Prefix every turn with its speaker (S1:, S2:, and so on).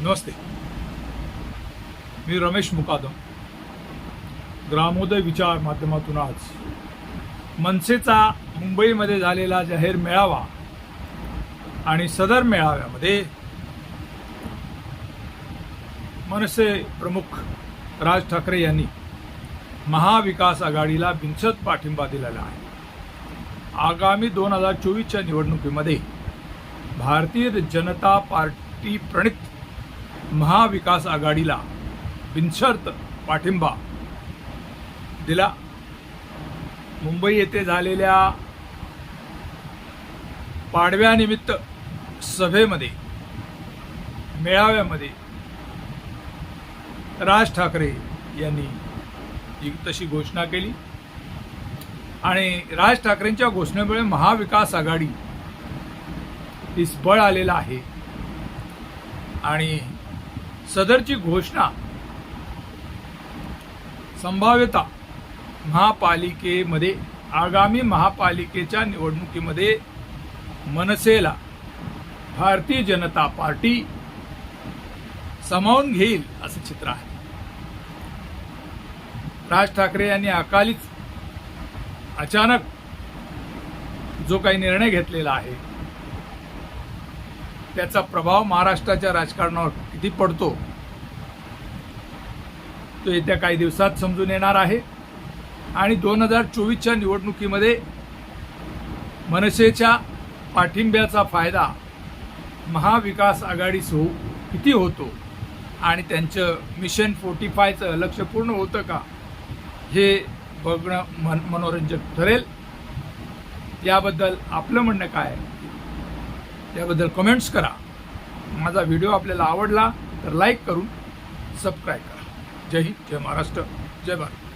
S1: नमस्ते. मी रमेश मुकादम. ग्रामोदय विचार माध्यमातून आज मनसेचा मुंबईमध्ये झालेला जाहीर मेळावा आणि सदर मेळाव्यामध्ये मनसे प्रमुख राज ठाकरे यांनी महाविकास आघाडीला बिनसत पाठिंबा दिलेला आहे. आगामी दोन हजार चोवीसच्या निवडणुकीमध्ये भारतीय जनता पार्टी प्रणित महाविकास आघाडीला बिनशर्त पाठिंबा दिला. मुंबई येथे झालेल्या पाडव्यानिमित्त सभेमध्ये मेळाव्यामध्ये राज ठाकरे यांनी तशी घोषणा केली. आणि राज ठाकरेंच्या घोषणेमुळे महाविकास आघाडी इस बळ आलेला आहे. आणि सदरची घोषणा. संभाव्यता महापालिकेमध्ये आगामी महापालिकेच्या निवडणुकीमध्ये मनसेला भारतीय जनता पार्टी समावून घेईल असं चित्र आहे. राज ठाकरे यांनी अकालीच अचानक जो काही निर्णय घेतलेला आहे त्याचा प्रभाव महाराष्ट्राच्या राजकारणावर किती पडतो तो येत्या काही दिवसात समजून येणार आहे. आणि दोन हजार चोवीसच्या निवडणुकीमध्ये मनसेच्या पाठिंब्याचा फायदा महाविकास आघाडीस हो किती होतो आणि त्यांचं मिशन फोर्टी फायचं लक्ष पूर्ण होतं का हे बघणं मन मनोरंजक ठरेल. याबद्दल आपलं म्हणणं काय? याबद्दल त्याबद्दल कमेंट्स करा. माझा व्हिडिओ आपल्याला आवडला तर लाईक करून सबस्क्राईब करा. जय हिंद जय महाराष्ट्र जय भारत.